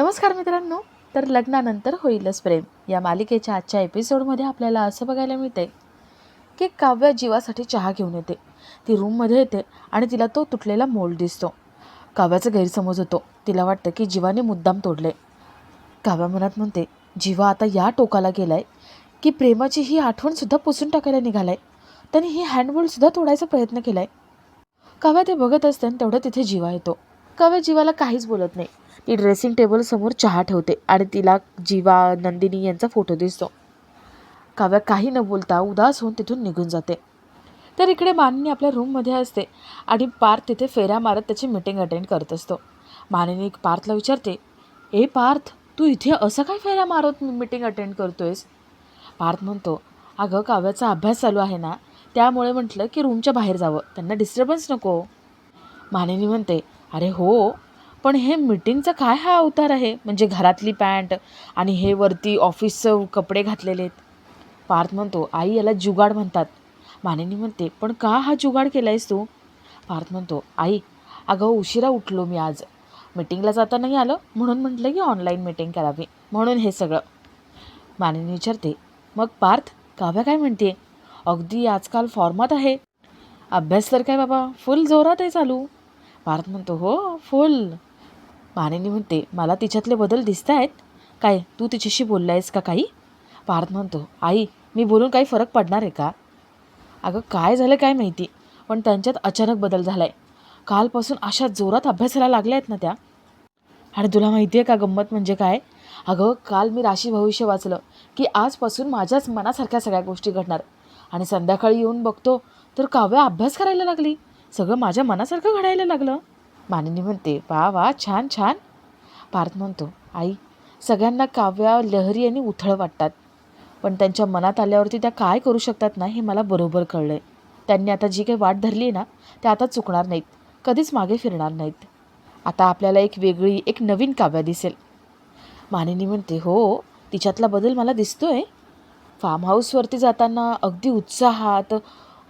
नमस्कार मित्रांनो. तर लग्नानंतर होईलच प्रेम. या मालिकेच्या आजच्या एपिसोडमध्ये आपल्याला असं बघायला मिळते की काव्य जीवासाठी चहा घेऊन येते. ती रूममध्ये येते आणि तिला तो तुटलेला मोल्ड दिसतो. काव्याचा गैरसमज होतो. तिला वाटतं की जीवाने मुद्दाम तोडले काव्या मनात म्हणते जीवा आता या टोकाला गेलाय की प्रेमाची ही आठवणसुद्धा पुसून टाकायला निघालाय. त्याने ही हँडबोल्डसुद्धा तोडायचा प्रयत्न केलाय. काव्या ते बघत असते आणि तेवढं तिथे जीवा येतो. काव्या जीवाला काहीच बोलत नाही. ती ड्रेसिंग टेबल समोर चहा ठेवते आणि तिला जीवा नंदिनी यांचा फोटो दिसतो. काव्या काही न बोलता उदास होऊन तिथून निघून जाते. तर इकडे मानिनी आपल्या रूममध्ये असते आणि पार्थ तिथे फेऱ्या मारत त्याची मीटिंग अटेंड करत असतो. मानिनी पार्थला विचारते ए पार्थ तू इथे असं काय फेऱ्या मारत मीटिंग अटेंड करतोयस? पार्थ म्हणतो अगं काव्याचा अभ्यास चालू आहे ना त्यामुळे म्हटलं की रूमच्या बाहेर जावं त्यांना डिस्टर्बन्स नको. मानिनी म्हणते अरे हो पण हे मीटिंगचा काय हा अवतार आहे? म्हणजे घरातली पॅन्ट आणि हे वरती ऑफिसचं कपडे घातलेले आहेत. पार्थ म्हणतो आई याला जुगाड म्हणतात. मानिनी म्हणते पण का हा जुगाड केला आहेस तू? पार्थ म्हणतो आई अगं उशिरा उठलो मी आज. मीटिंगला जाता नाही आलं म्हणून म्हटलं की ऑनलाईन मीटिंग करावी. म्हणून हे सगळं. मानिनी विचारते मग पार्थ काव्या काय म्हणते अगदी आजकाल फॉर्मात आहे. अभ्यास तर काय बाबा फुल जोरात आहे चालू. पार्थ म्हणतो हो फुल मानिनी म्हणते मला तिच्यातले बदल दिसत आहेत काय तू तिच्याशी बोलला आहेस का काही? पार्थ म्हणतो आई मी बोलून काही फरक पडणार आहे का? अगं काय झालं काय माहिती? पण त्यांच्यात अचानक बदल झाला आहे कालपासून अशा जोरात अभ्यासाला लागल्या आहेत ना त्या. आणि तुला माहिती आहे का गंमत म्हणजे काय? अगं काल मी राशी भविष्य वाचलं की आजपासून माझ्याच मनासारख्या सगळ्या गोष्टी घडणार. आणि संध्याकाळी येऊन बघतो तर काव्या अभ्यास करायला लागली. सगळं माझ्या मनासारखं घडायला लागलं. मानिनी म्हणते वा वा छान छान. पार्थ म्हणतो आई सगळ्यांना काव्या लहरी आणि उथळ वाटतात. पण त्यांच्या मनात आल्यावरती त्या काय करू शकतात ना हे मला बरोबर कळलं आहे त्यांनी आता जी काही वाट धरली आहे ना त्या आता चुकणार नाहीत. कधीच मागे फिरणार नाहीत. आता आपल्याला एक वेगळी एक नवीन काव्या दिसेल. मानिनी म्हणते हो तिच्यातला बदल मला दिसतो आहे फार्म हाऊसवरती जाताना अगदी उत्साहात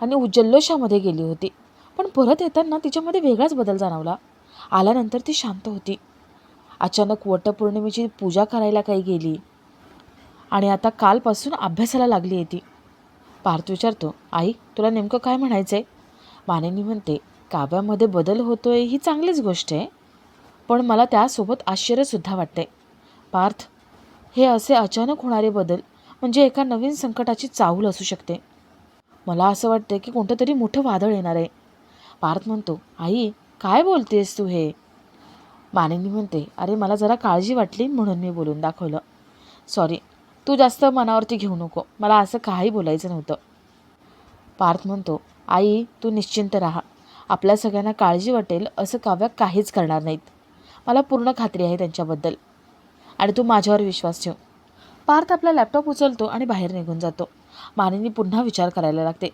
आणि उजल्लोषामध्ये गेली होती. पण परत येताना तिच्यामध्ये वेगळाच बदल जाणवला. आल्यानंतर ती शांत होती. अचानक वटपौर्णिमेची पूजा करायला काही गेली आणि आता कालपासून अभ्यासाला लागली आहे ती. पार्थ विचारतो आई तुला नेमकं काय म्हणायचं आहे मानेनी म्हणते काव्यामध्ये बदल होतोय ही चांगलीच गोष्ट आहे पण मला त्यासोबत आश्चर्यसुद्धा वाटते पार्थ हे असे अचानक होणारे बदल म्हणजे एका नवीन संकटाची चाहूल असू शकते. मला असं वाटतं की कोणतं तरी मोठं वादळ येणार आहे. पार्थ म्हणतो आई काय बोलतेस तू हे? मानिनी म्हणते अरे मला जरा काळजी वाटली म्हणून मी बोलून दाखवलं. सॉरी तू जास्त मनावरती घेऊ नको. मला असं काही बोलायचं नव्हतं. पार्थ म्हणतो आई तू निश्चिंत राहा. आपल्या सगळ्यांना काळजी वाटेल असं काव्या काहीच करणार नाहीत. मला पूर्ण खात्री आहे त्यांच्याबद्दल. आणि तू माझ्यावर विश्वास ठेव. पार्थ आपला लॅपटॉप उचलतो आणि बाहेर निघून जातो. मानिनी पुन्हा विचार करायला लागते.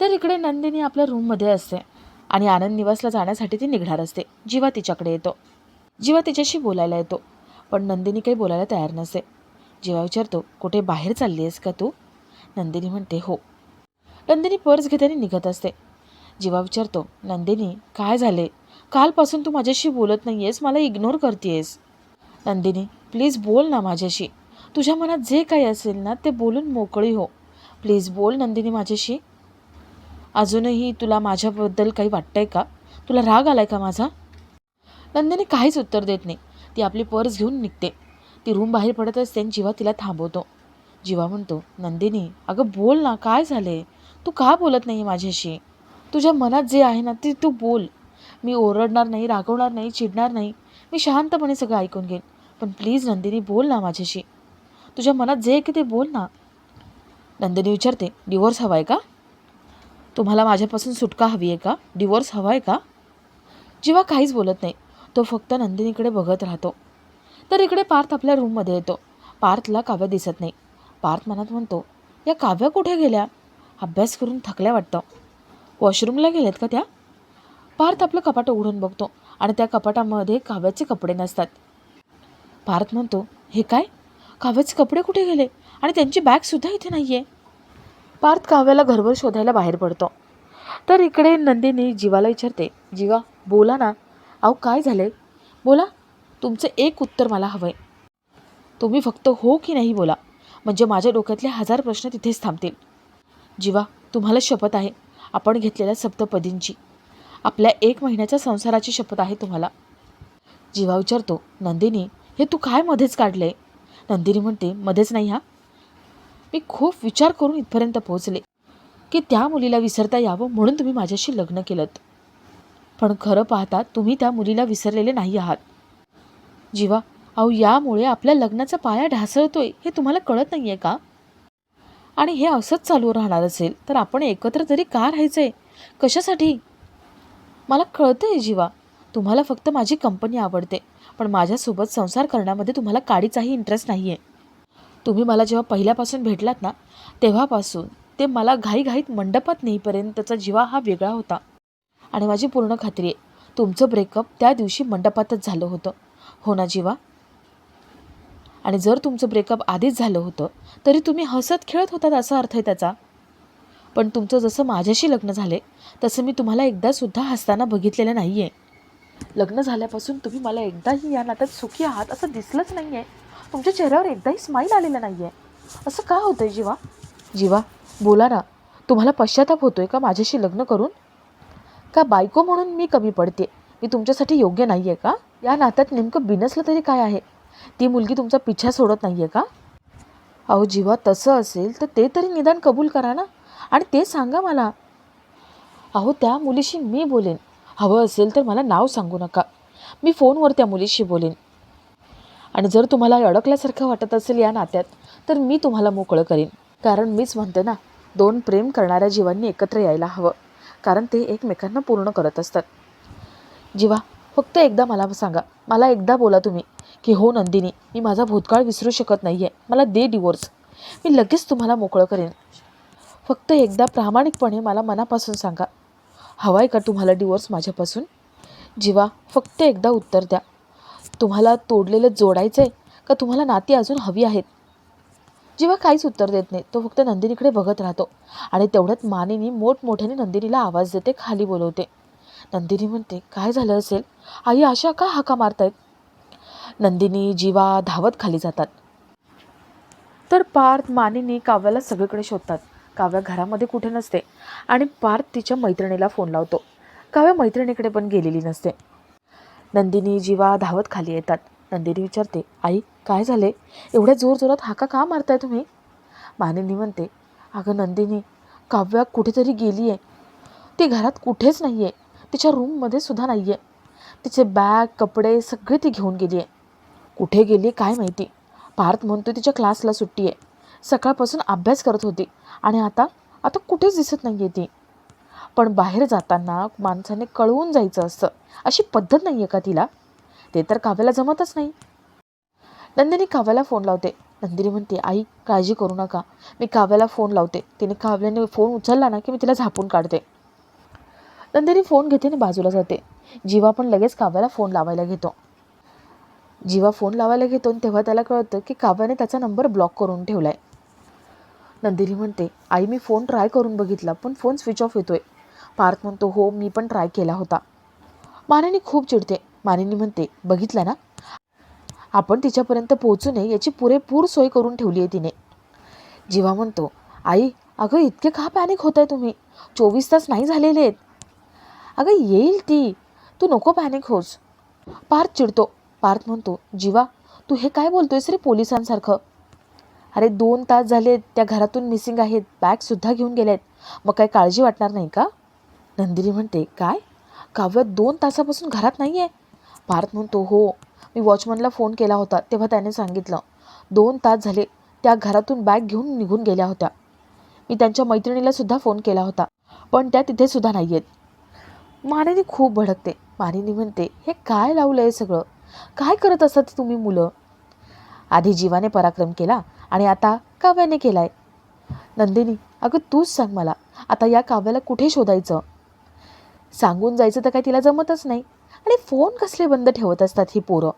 तर इकडे नंदिनी आपल्या रूममध्ये असते. आणि आनंद निवासला जाण्यासाठी ती निघणार असते. जीवा तिच्याकडे येतो. जीवा तिच्याशी बोलायला येतो. पण नंदिनी काही बोलायला तयार नसते. जीवा विचारतो कुठे बाहेर चालली आहेस का तू? नंदिनी म्हणते हो. नंदिनी पर्स घेताना निघत असते. जीवा विचारतो नंदिनी काय झाले? कालपासून तू माझ्याशी बोलत नाही आहेस मला इग्नोर करतेयस. नंदिनी प्लीज बोल ना माझ्याशी. तुझ्या मनात जे काही असेल ना ते बोलून मोकळी हो. प्लीज बोल नंदिनी माझ्याशी. अजूनही तुला माझ्याबद्दल काही वाटतंय का? तुला राग आलाय का माझा? नंदिनी काहीच उत्तर देत नाही. ती आपली पर्स घेऊन निघते. ती रूम बाहेर पडत असते आणि जीवा तिला थांबवतो. जीवा म्हणतो नंदिनी अगं बोल ना काय झाले तू का बोलत नाही माझ्याशी? तुझ्या मनात जे आहे ना ते तू बोल. मी ओरडणार नाही रागवणार नाही चिडणार नाही. मी शांतपणे सगळं ऐकून घेईन. पण प्लीज नंदिनी बोल ना माझ्याशी. तुझ्या मनात जे आहे की ते बोल ना. नंदिनी विचारते डिवोर्स हवा आहे का? तुम्हाला माझ्यापासून सुटका हवी आहे का? डिवोर्स हवा आहे का? जेव्हा काहीच बोलत नाही. तो फक्त नंदिनीकडे बघत राहतो. तर इकडे पार्थ आपल्या रूममध्ये येतो. पार्थला काव्य दिसत नाही. पार्थ मनात म्हणतो या काव्या कुठे गेल्या? अभ्यास करून थकल्या वाटतं. वॉशरूमला गेल्यात का त्या? पार्थ आपलं कपाट उघडून बघतो आणि त्या कपाटामध्ये काव्याचे कपडे नसतात. पार्थ म्हणतो हे काय? काव्याचे कपडे कुठे गेले? आणि त्यांची बॅगसुद्धा इथे नाही आहे पार्थ काव्याला घरभर शोधायला बाहेर पडतो. तर इकडे नंदिनी जीवाला विचारते जीवा बोला ना. अहो काय झाले बोला तुमचं एक उत्तर मला हवं आहे तुम्ही फक्त हो की नाही बोला. म्हणजे माझ्या डोक्यातले हजार प्रश्न तिथेच थांबतील. जीवा तुम्हाला शपथ आहे. आपण घेतलेल्या सप्तपदींची. आपल्या एक महिन्याच्या संसाराची शपथ आहे तुम्हाला. जीवा विचारतो नंदिनी हे तू काय मध्येच काढले नंदिनी म्हणते मध्येच नाही हा. मी खूप विचार करून इथपर्यंत पोहोचले की त्या मुलीला विसरता यावं म्हणून तुम्ही माझ्याशी लग्न केलं पण खरं पाहता तुम्ही त्या मुलीला विसरलेले नाही आहात. जीवा अहो यामुळे आपल्या लग्नाचा पाया ढासळतोय हे तुम्हाला कळत नाही आहे का? आणि हे असंच चालू राहणार असेल तर आपण एकत्र तरी का राहायचंय? कशासाठी? मला कळतंय जीवा. तुम्हाला फक्त माझी कंपनी आवडते पण माझ्यासोबत संसार करण्यामध्ये तुम्हाला काडीचाही इंटरेस्ट नाही आहे तुम्ही मला जेव्हा पहिल्यापासून भेटलात ना तेव्हापासून ते मला घाईघाईत मंडपात नेईपर्यंतचा जीवा हा वेगळा होता. आणि माझी पूर्ण खात्री आहे तुमचं ब्रेकअप त्या दिवशी मंडपातच झालं होतं. हो ना जीवा? आणि जर तुमचं ब्रेकअप आधीच झालं होतं तरी तुम्ही हसत खेळत होतात असा अर्थ आहे त्याचा. पण तुमचं जसं माझ्याशी लग्न झाले तसं मी तुम्हाला एकदासुद्धा हसताना बघितलेलं नाही आहे लग्न झाल्यापासून तुम्ही मला एकदाही या नात्यात सुखी आहात असं दिसलंच नाही आहे तुमच्या चेहऱ्यावर एकदाही स्माईल आलेलं नाही आहे असं का होतं आहे जीवा? जीवा बोला ना. तुम्हाला पश्चाताप होतो आहे का माझ्याशी लग्न करून? का बायको म्हणून मी कमी पडते? मी तुमच्यासाठी योग्य नाही आहे का? या नात्यात नेमकं बिनसलं तरी काय आहे? ती मुलगी तुमचा पिछा सोडत नाही आहे का? अहो जीवा तसं असेल तर ते तरी निदान कबूल करा ना. आणि ते सांगा मला. अहो त्या मुलीशी मी बोलेन. हवं असेल तर मला नाव सांगू नका. मी फोनवर त्या मुलीशी बोलेन. आणि जर तुम्हाला अडकल्यासारखं वाटत असेल या नात्यात तर मी तुम्हाला मोकळं करीन. कारण मीच म्हणते ना दोन प्रेम करणाऱ्या जीवांनी एकत्र यायला हवं. कारण ते एकमेकांना पूर्ण करत असतात. जीवा फक्त एकदा मला सांगा. मला एकदा बोला तुम्ही की हो नंदिनी मी माझा भूतकाळ विसरू शकत नाही आहे मला दे डिवोर्स मी लगेच तुम्हाला मोकळं करेन. फक्त एकदा प्रामाणिकपणे मला मनापासून सांगा. हवा आहे का तुम्हाला डिवोर्स माझ्यापासून? जीवा फक्त एकदा उत्तर द्या. तुम्हाला तोडलेलं जोडायचं आहे का तुम्हाला नाती अजून हवी आहेत? जेव्हा काहीच उत्तर देत नाही तो फक्त नंदिनीकडे बघत राहतो आणि तेवढ्यात मानिनी मोठमोठ्याने नंदिनीला आवाज देते खाली बोलवते. नंदिनी म्हणते काय झालं असेल? आई अशा का हाका मारतायत? नंदिनी जीवा धावत खाली जातात. तर पार्थ मानिनी काव्याला सगळीकडे शोधतात. काव्या घरामध्ये कुठे नसते आणि पार्थ तिच्या मैत्रिणीला फोन लावतो. काव्या मैत्रिणीकडे पण गेलेली नसते. नंदिनी जीवा धावत खाली येतात. नंदिनी विचारते आई काय झाले? एवढ्या जोरजोरात हाका का मारताय तुम्ही? मानिनी म्हणते अगं नंदिनी काव्या कुठेतरी गेली आहे ती घरात कुठेच नाही आहे तिच्या रूममध्ये सुद्धा नाही आहे तिचे बॅग कपडे सगळे ती घेऊन गेली आहे कुठे गेली काय माहिती? पार्थ म्हणतो तिच्या क्लासला सुट्टी आहे सकाळपासून अभ्यास करत होती आणि आता आता कुठेच दिसत नाही आहे ती. पण बाहेर जाताना माणसाने कळवून जायचं असतं अशी पद्धत नाही आहे का तिला? ते तर काव्याला जमतच नाही. नंदिनी काव्याला फोन लावते. नंदिनी म्हणते आई काळजी करू नका. मी काव्याला फोन लावते. तिने काव्याने फोन उचलला ना की मी तिला झापून काढते. नंदिनी फोन घेते आणि बाजूला जाते. जीवा पण लगेच काव्याला फोन लावायला घेतो. जीवा फोन लावायला घेतो आणि तेव्हा त्याला कळतं की काव्याने त्याचा नंबर ब्लॉक करून ठेवला आहे नंदिनी म्हणते आई मी फोन ट्राय करून बघितला पण फोन स्विच ऑफ येतोय. पार्थ म्हणतो हो मी पण ट्राय केला होता. मानिनी खूप चिडते. मानिनी म्हणते बघितलं ना? आपण तिच्यापर्यंत पोहोचू नये याची पुरेपूर सोय करून ठेवली आहे तिने. जीवा म्हणतो आई अगं इतके का पॅनिक होत आहे तुम्ही? चोवीस तास नाही झालेले आहेत. अगं येईल ती. तू नको पॅनिक होस पार्थ चिडतो. पार्थ म्हणतो जीवा तू हे काय बोलतोयस रे पोलिसांसारखं? अरे दोन तास झाले त्या घरातून मिसिंग आहेत. बॅगसुद्धा घेऊन गेलेत. मग काय काळजी वाटणार नाही का? नंदिनी म्हणते काय? काव्य दोन तासापासून घरात नाही आहे पार्थ म्हणतो हो. मी वॉचमनला फोन केला होता तेव्हा त्याने सांगितलं दोन तास झाले त्या घरातून बॅग घेऊन निघून गेल्या होत्या. मी त्यांच्या मैत्रिणीला सुद्धा फोन केला होता पण त्या तिथे सुद्धा नाही आहेत मानिनी खूप भडकते. मानिनी म्हणते हे काय लावलं आहे सगळं? काय करत असतात तुम्ही मुलं? आधी जीवाने पराक्रम केला आणि आता काव्याने केलाय. नंदिनी अगं तूच सांग मला आता या काव्याला कुठे शोधायचं? सांगून जायचं तर काय तिला जमतच नाही. आणि फोन कसले बंद ठेवत असतात ही पोरं.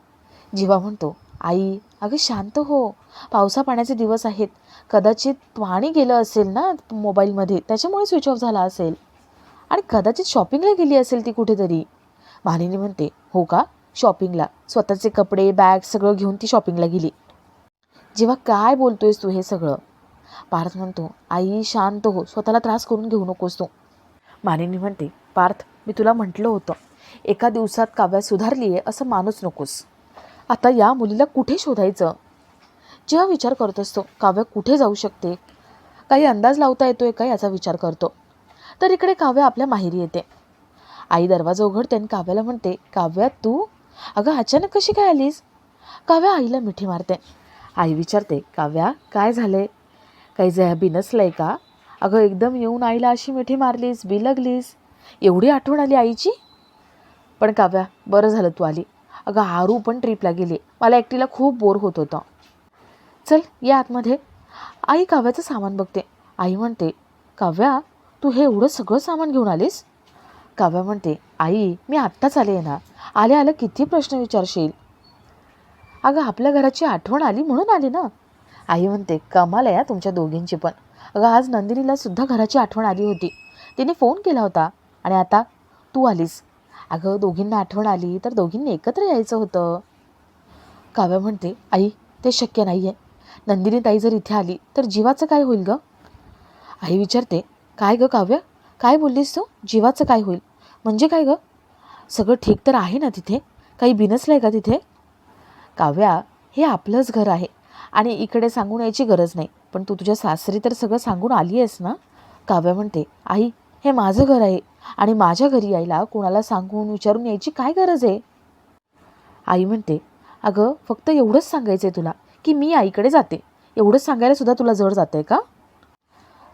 जीवा म्हणतो आई अगं शांत हो. पावसा पाण्याचे दिवस आहेत. कदाचित पाणी गेलं असेल ना मोबाईलमध्ये त्याच्यामुळे स्विच ऑफ झाला असेल. आणि कदाचित शॉपिंगला गेली असेल ती कुठेतरी. मानिनी म्हणते हो का? शॉपिंगला. स्वतःचे कपडे बॅग सगळं घेऊन ती शॉपिंगला गेली. जेव्हा काय बोलतोयस तू हे सगळं? पार्थ म्हणतो आई शांत हो. स्वतःला त्रास करून घेऊ नकोस तू. मानिनी म्हणते पार्थ मी तुला म्हटलं होतं एका दिवसात काव्या सुधारली आहे असं मानूच नकोस. आता या मुलीला कुठे शोधायचं? जेव्हा विचार करत असतो काव्या कुठे जाऊ शकते? काही अंदाज लावता येतोय का याचा विचार करतो. तर इकडे काव्या आपल्या माहेरी येते. आई दरवाजा उघडते आणि काव्याला म्हणते काव्या तू? अगं अचानक कशी काय आलीस? काव्या आईला मिठी मारते. आई विचारते काव्या काय झालंय? काही जे आहे का? अगं एकदम येऊन आईला अशी मिठी मारलीस बिलगलीस. एवढी आठवण आली आईची? पण काव्या बरं झालं तू आली. अगं आरू पण ट्रीपला गेली. मला एकटीला खूप बोर होत होतं. चल या आतमध्ये. आई काव्याचं सामान बघते. आई म्हणते काव्या तू हे एवढं सगळं सामान घेऊन आलीस? काव्या म्हणते आई मी आत्ताच आले ना. आले आलं किती प्रश्न विचारशील? अगं आपल्या घराची आठवण आली म्हणून आली ना. आई म्हणते कमाल आहे तुमच्या दोघींची पण. अगं आज नंदिनीला सुद्धा घराची आठवण आली होती. तिने फोन केला होता आणि आता तू आलीस. अगं दोघींना आठवण आली तर दोघींनी एकत्र यायचं होतं. काव्या म्हणते आई ते शक्य नाही आहे नंदिनी ताई जर इथे आली तर जीवाचं काय होईल गं? आई विचारते काय गं काव्य? काय बोललीस तू? जीवाचं काय होईल? म्हणजे काय गं? सगळं ठीक तर आहे ना तिथे? काही बिनसलं आहे का तिथे? काव्या हे आपलंच घर आहे. आणि इकडे सांगून यायची गरज नाही. पण तू तुझ्या सासरी तर सगळं सांगून आली आहेस ना? काव्या म्हणते आई हे माझं घर आहे आणि माझ्या घरी यायला कोणाला सांगून विचारून यायची काय गरज आहे? आई म्हणते अगं फक्त एवढंच सांगायचं आहे तुला की मी आईकडे जाते. एवढंच सांगायला सुद्धा तुला जड जातं आहे का?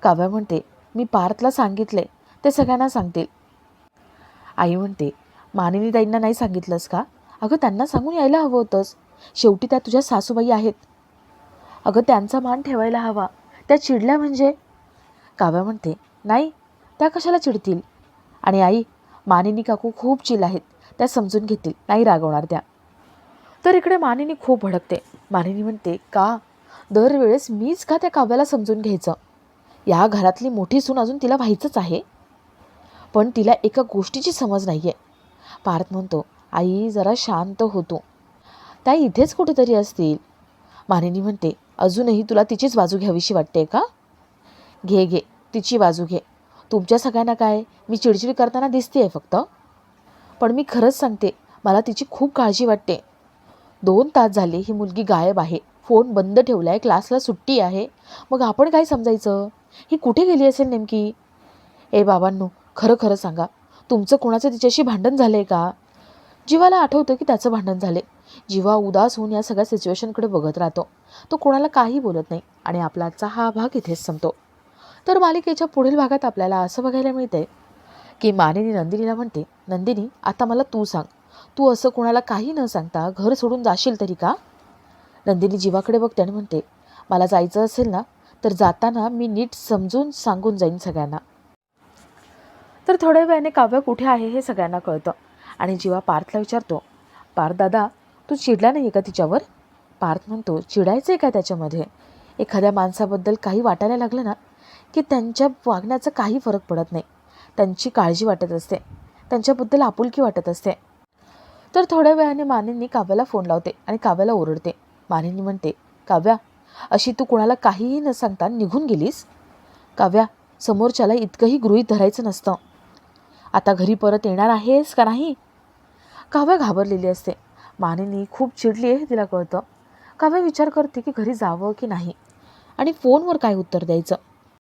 काव्या म्हणते मी पार्थला सांगितले ते सगळ्यांना सांगतील. आई म्हणते मानिनी ताईंना नाही सांगितलंस का? अगं त्यांना सांगून यायला हवं होतंस. शेवटी त्या तुझ्या सासूबाई आहेत. अगं त्यांचा मान ठेवायला हवा. त्या चिडल्या म्हणजे? काव्या म्हणते नाही त्या कशाला चिडतील? आणि आई मानिनी काकू खूप चिल आहेत त्या समजून घेतील नाही रागवणार त्या. तर इकडे मानिनी खूप भडकते. मानिनी म्हणते का? दरवेळेस मीच का त्या काव्याला समजून घ्यायचं? या घरातली मोठी सून अजून तिला व्हायचंच आहे. पण तिला एका गोष्टीची समज नाही आहे पार्थ म्हणतो आई जरा शांत होतो त्या इथेच कुठेतरी असतील. मानिनी म्हणते अजूनही तुला तिचीच बाजू घ्यावीशी वाटते का? घे घे तिची बाजू घे. तुमच्या सगळ्यांना काय? मी चिडचिड करताना दिसते आहे फक्त. पण मी खरंच सांगते मला तिची खूप काळजी वाटते. दोन तास झाले ही मुलगी गायब आहे. फोन बंद ठेवला आहे क्लासला सुट्टी आहे. मग आपण काय समजायचं? ही कुठे गेली असेल नेमकी? ए बाबांनो खरं खरं सांगा. तुमचं कोणाचं तिच्याशी भांडण झालं आहे का? जीवाला आठवतं की त्याचं भांडण झाले जीवा उदास होऊन या सगळ्या सिच्युएशनकडे बघत राहतो. तो कोणाला काही बोलत नाही आणि आपला आजचा हा भाग इथेच संपतो. तर मालिकेच्या पुढील भागात आपल्याला असं बघायला मिळते की मानिनी नंदिनीला म्हणते नंदिनी आता मला तू सांग. तू असं कोणाला काही न सांगता घर सोडून जाशील तरी का? नंदिनी जीवाकडे बघते आणि म्हणते मला जायचं असेल ना तर जाताना मी नीट समजून सांगून जाईन सगळ्यांना. तर थोड्या वेळाने काव्य कुठे आहे हे सगळ्यांना कळतं आणि जीवा पार्थला विचारतो पार्थ दादा तू चिडला नाही आहे का तिच्यावर? पार्थ म्हणतो चिडायचं आहे का त्याच्यामध्ये? एखाद्या माणसाबद्दल काही वाटायला लागलं ना की त्यांच्या वागण्याचा काही फरक पडत नाही. त्यांची काळजी वाटत असते. त्यांच्याबद्दल आपुलकी वाटत असते. तर थोड्या वेळाने मानेंनी काव्याला फोन लावते आणि काव्याला ओरडते. मानेंनी म्हणते काव्या अशी तू कोणाला काहीही न सांगता निघून गेलीस? काव्या समोरच्याला इतकंही गृहीत धरायचं नसतं. आता घरी परत येणार आहेस का नाही? काव्या घाबरलेली असते. मानिनी खूप चिडली आहे हे तिला कळतं. काव्य विचार करते की घरी जावं की नाही. आणि फोनवर काय उत्तर द्यायचं?